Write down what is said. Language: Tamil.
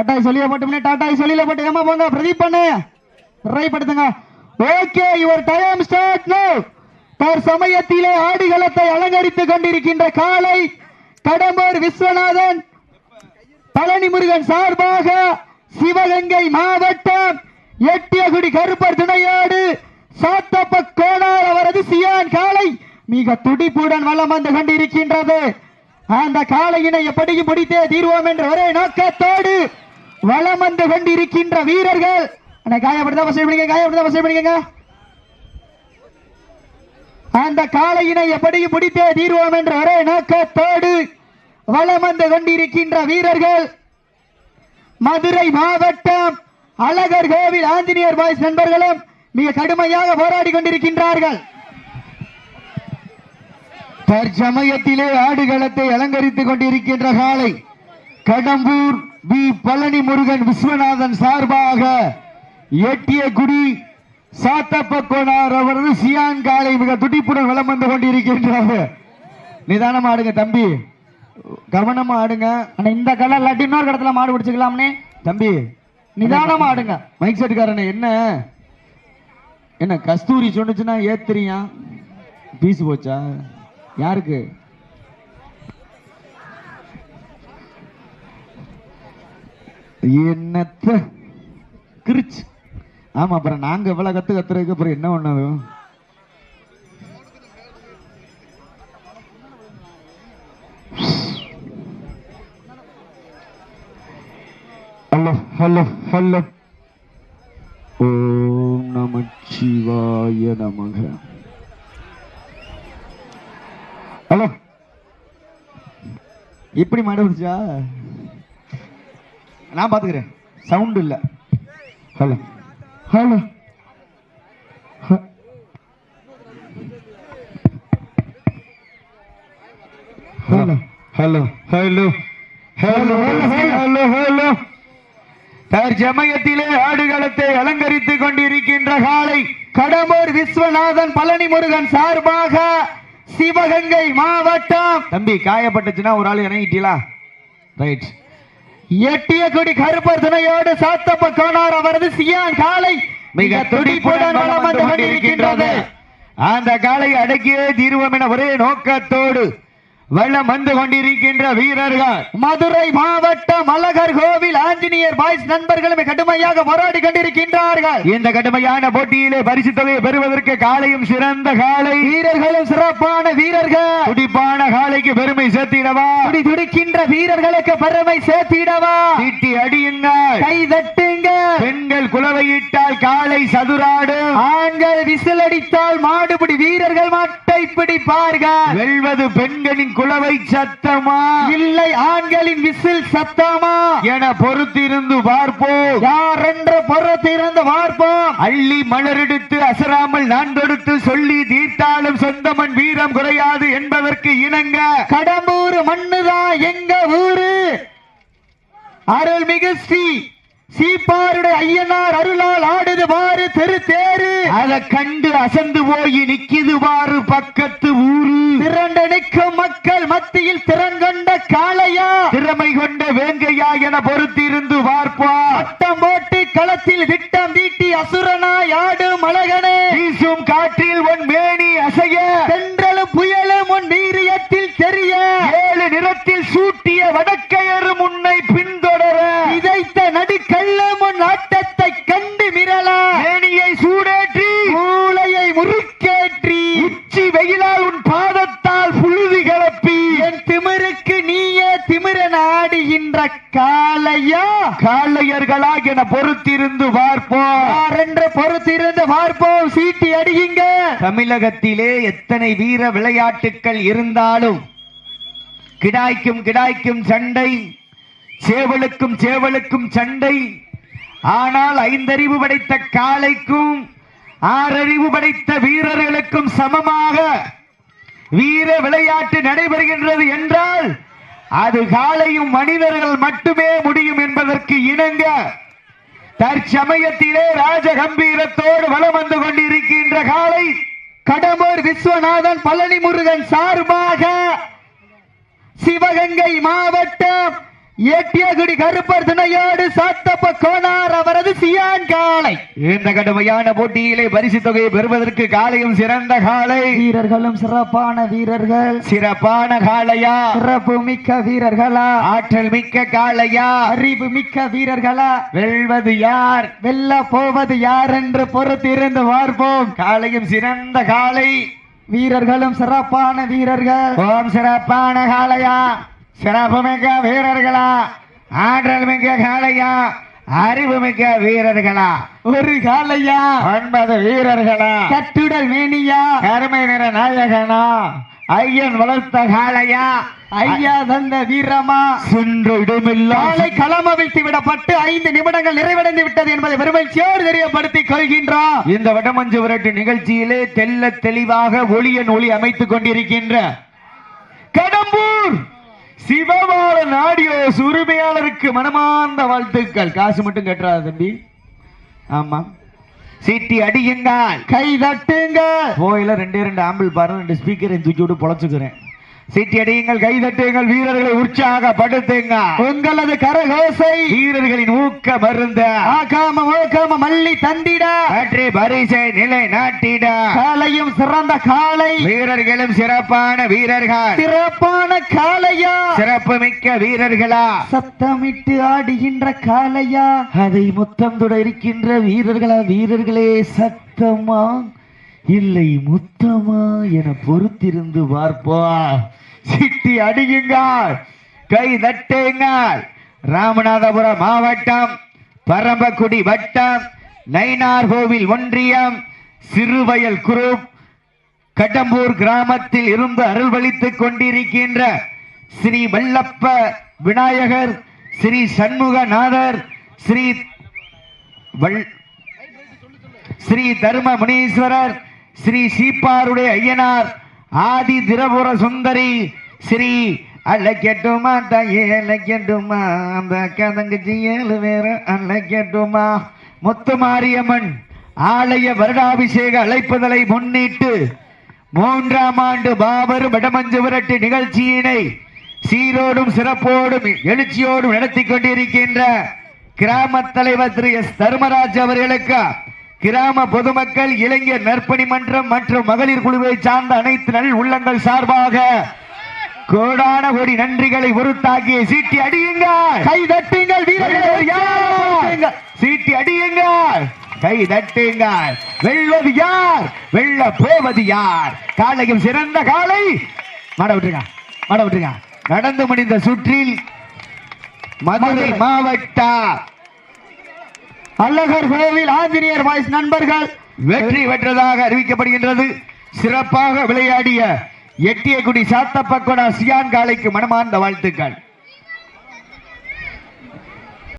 டாட்டாய் சொல்லிய போட்டோம்னே டாட்டாய் சொல்லியில போட்டு ஏமா போங்க பிரதீப் பண்ணு. Try okay your time start no தற்சமயத்திலே ஆடுகளத்தை அலங்கரித்துக் கொண்டிருக்கின்ற காலை கடம்பூர் விஸ்வநாதன் பழனி முருகன் சார்பாக சிவகங்கை மாவட்டம் எட்டியகுடி கருப்பர் துணையாடு சாத்தப்ப கோணார் அவரது சியான் காலை மிக துடிப்புடன் வளம் வந்து கொண்டிருக்கின்றது. அந்த காலையினை எப்படியும் முடித்தே தீர்வோம் என்று ஒரே நோக்கத்தோடு வளம் வந்து கொண்டிருக்கின்ற வீரர்கள். அண்ணா, காயப்படுத்தா வசதி பண்ணிக்க காயப்படுத்தா வசதி பண்ணிக்கங்க அந்த காளையினை எப்படி முடித்தே தீர்வோம் என்ற ஒரே நோக்கத்தோடு வளம் வந்து கொண்டிருக்கின்ற வீரர்கள். மதுரை மாவட்டம் அழகர் கோவில் ஆஞ்சநேயர் பாய்ஸ் நண்பர்களும் மிக கடுமையாக போராடி கொண்டிருக்கின்றார்கள். தற்சமயத்திலே ஆடுகளத்தை அலங்கரித்துக் கொண்டிருக்கின்ற காலை கடம்பூர் பி. பழனி முருகன் விஸ்வநாதன் சார்பாக எட்டிய குடி சாத்தப்ப கோனார் அவரது சியான் காலை மிக துடிப்புடன் வலம் வந்து கொண்டிருக்கின்றது நிதானமா ஆடுங்க தம்பி. கவனமா ஆடுங்க. ஆனா இந்த கலர் இல்லாட்டி இன்னொரு கடத்துல மாடு பிடிச்சுக்கலாம்னே. தம்பி. நிதானமா ஆடுங்க. மைக் செட்டுக்காரனே என்ன? என்ன கஸ்தூரி சொன்னுச்சுன்னா ஏத்துறியா? பீஸ் போச்சா? யாருக்கு? என்னத்த? கிரிச்சு. ஆமா அப்புறம் நாங்க இவ்வளவு கத்து கத்துறதுக்கு அப்புறம் என்ன பண்ணது? Hello hello hello. ஓம் நமச்சிவாய நமக. ஹலோ. இப்படி மாட நான் பாத்துக்கிறேன். சவுண்ட் இல்ல. Hello hello hello hello hello hello hello hello தற்சமயத்திலே ஆடுகளத்தை அலங்கரித்துக் கொண்டிருக்கின்ற காலை கடம்பூர் விஸ்வநாதன் பழனி முருகன் சார்பாக சிவகங்கை மாவட்டம். தம்பி காயப்பட்டுச்சுன்னா ஒரு ஆள் இறங்கிட்டீங்களா? ரைட் எட்டிய கொடி கருப்பர் துணையோடு சாத்தப்ப கோனார் அவரது சியான் காலை மிக துடிப்புடன் வலம் வந்து கொண்டிருக்கின்றது. அந்த காலை அடக்கியே தீர்வோம் என ஒரே நோக்கத்தோடு வெள்ளம் வந்து கொண்டிருக்கின்ற வீரர்கள். மதுரை மாவட்டம் மலகர் கோவில் ஆஞ்சநேயர் பாய்ஸ் நண்பர்களும் கடுமையாக போராடி கொண்டிருக்கின்றார்கள். இந்த கடுமையான போட்டியிலே பரிசு தொகையை பெறுவதற்கு காலையும் சிறந்த காலை. வீரர்களும் சிறப்பான வீரர்கள். துடிப்பான காலைக்கு பெருமை சேர்த்திடவா? துடி துடிக்கின்ற வீரர்களுக்கு பெருமை சேர்த்திடவா? திட்டி அடியுங்க கை தட்டுங்க பெண்கள் குலவையிட்டால் காலை சதுராடு ஆண்கள் விசிலடித்தால் மாடுபிடி வீரர்கள் மட்டும். பிடிப்பார்கள் வெல்வது பெண்களின் குலவை சத்தமா? இல்லை ஆண்களின் விசில் சத்தமா? என பொறுத்திருந்து பார்ப்போம். யார் என்று பொறுத்திருந்து பார்ப்போம். அள்ளி மலரெடுத்து அசராமல் நான் தொடுத்து சொல்லி தீர்த்தாலும் சொந்தமன் வீரம் குறையாது என்பதற்கு இணங்க. கடம்பூர் மண்ணுதான் எங்க ஊரு? அருள்மிகு ஸ்ரீ சீப்பாருடைய ஐயனார் அருளால் ஆடுது பாரு தெரு தேரு அத கண்டு அசந்து போய் நிக்கிது பாரு பக்கத்து ஊரு. திரண்ட நிற்கும் மக்கள் மத்தியில் திறங்கொண்ட காளையா. திறமை கொண்ட வேங்கையா என பொறுத்திருந்து பார்ப்பா வட்டம் போட்டு களத்தில் விட்டம் தீட்டி அசுரனாய் ஆடும் அழகனே வீசும் காற்றில் உன் மேனி தமிழகத்திலே எத்தனை வீர விளையாட்டுக்கள் இருந்தாலும் கிடாய்க்கும் கிடாய்க்கும் சண்டை சேவலுக்கும் சேவலுக்கும் சண்டை. ஆனால் ஐந்தறிவு படைத்த காளைக்கும் ஆறறிவு படைத்த வீரர்களுக்கும் சமமாக வீர விளையாட்டு நடைபெறுகின்றது என்றால் அது காலையும் மனிதர்கள் மட்டுமே முடியும் என்பதற்கு இணங்க தற்சமயத்திலே ராஜ கம்பீரத்தோடு வலம் வந்து கொண்டிருக்கின்ற காலை கடம்பூர் விஸ்வநாதன் பழனி முருகன் சார்பாக சிவகங்கை மாவட்டம் ஏட்டியகுடி கருப்பர் துணையோடு சாத்தப்ப கோனார் அவரது சியான் காளை இந்த கடுமையான போட்டியிலே பரிசு தொகையை பெறுவதற்கு காளையும் சிறந்த காளை வீரர்களும் சிறப்பான வீரர்கள். சிறப்பான காளையா சிறப்பு மிக்க வீரர்களா? ஆற்றல் மிக்க காளையா அறிவு மிக்க வீரர்களா? வெல்வது யார்? வெல்ல போவது யார் என்று பொறுத்திருந்து பார்ப்போம். காளையும் சிறந்த காளை வீரர்களும் சிறப்பான வீரர்கள். ஓம் சிறப்பான காளையா சிறப்பு மிக்க வீரர்களா ஆற்றல் மிக்க காளையா அறிவு மிக்க வீரர்களா? ஒரு காலையா ஒன்பது வீரர்களா? கட்டுடல் மேனியா? கருமை நிற நாயகனா? ஐயன் வளர்த்த காளையா? ஐயா தந்த வீரமா? சென்று இடமில்லா? காலை களம் அவிழ்த்து விடப்பட்டு ஐந்து நிமிடங்கள் நிறைவடைந்து விட்டது என்பதை பெருமகிழ்ச்சியோடு தெரியப்படுத்திக் கொள்கின்றோம். இந்த வடமஞ்சு விரட்டு நிகழ்ச்சியிலே தெல்ல தெளிவாக ஒளியன் ஒளி அமைத்துக் கொண்டிருக்கின்ற கடம்பூர்! சிவபாலன் ஆடியோ உரிமையாளருக்கு மனமார்ந்த வாழ்த்துக்கள். காசு மட்டும் கட்டுறாரு தம்பி. ஆமா. சீட்டி அடியுங்கள். கை தட்டுங்க கோயில ரெண்டே ரெண்டு ஆம்பிள் பாரு ரெண்டு ஸ்பீக்கரை தூக்கி விட்டு பொழைச்சுக்கிறேன். சீட்டி அடியுங்கள் கை தட்டுங்கள் வீரர்களை உற்சாகப்படுத்துங்க. உங்களது கரகோசை வீரர்களின் ஊக்க மருந்த. ஆகாம ஓகாம மல்லி தந்திட. வெற்றி பரிசை நிலை நாட்டிட காலையும் சிறந்த காலை. வீரர்களும் சிறப்பான வீரர்கள். சிறப்பான காளையா சிறப்பு மிக்க வீரர்களா? சத்தமிட்டு ஆடுகின்ற காளையா அதை முத்தம் தொட இருக்கின்ற வீரர்களா? வீரர்களே சத்தமா? இல்லை முத்தமா? என பொறுத்திருந்து பார்ப்போம். சிட்டி அடியுங்கள். கை தட்டுங்கள். ராமநாதபுரம் மாவட்டம் பரம்பக்குடி வட்டம் நைனார் கோவில் ஒன்றியம் சிறுவயல் குரூப் கடம்பூர் கிராமத்தில் இருந்து அருள்வழித்துக் கொண்டிருக்கின்ற ஸ்ரீ வல்லப்ப விநாயகர் ஸ்ரீ சண்முகநாதர் ஸ்ரீ வல் ஸ்ரீ தர்ம முனீஸ்வரர் ஸ்ரீ சீப்பாருடைய ஐயனார் ஆதி திரபுர சுந்தரி ஸ்ரீ அழைக்கட்டுமா தாயே அழைக்கட்டுமா அந்த அக்கா தங்கச்சி ஏழு வேற அழைக்கட்டுமா. முத்துமாரியம்மன் ஆலய வருடாபிஷேக அழைப்புதலை முன்னிட்டு மூன்றாம் ஆண்டு பாபர் வடமஞ்சு விரட்டு நிகழ்ச்சியினை சீரோடும் சிறப்போடும் எழுச்சியோடும் நடத்தி கொண்டிருக்கின்ற கிராம தலைவர் திரு எஸ் தர்மராஜ் அவர்களுக்கு கிராம பொதுமக்கள் இளைஞர் நற்பணி மன்றம் மற்றும் மகளிர் குழுவை சார்ந்த அனைத்து நல் உள்ளங்கள் சார்பாக கோடான கோடி நன்றிகளை உருத்தாக்கி சீட்டி அடியுங்கள். கை தட்டுங்கள் வீரர்கள் யார்? சீட்டி அடியுங்கள். கை தட்டுங்கள். வெல்வது யார்? வெல்ல போவது யார்? காலையும் சிறந்த காலை. மாட விட்டுருங்க மாட விட்டுருங்க. நடந்து முடிந்த சுற்றில் மதுரை மாவட்ட அல்லகர் கோவில் ஆஞ்சநேயர் வாய்ஸ் நண்பர்கள் வெற்றி பெற்றதாக அறிவிக்கப்படுகின்றது. சிறப்பாக விளையாடிய எட்டியகுடி சாத்தப்பக்கோடா சியான் காளைக்கு மனமார்ந்த வாழ்த்துக்கள்.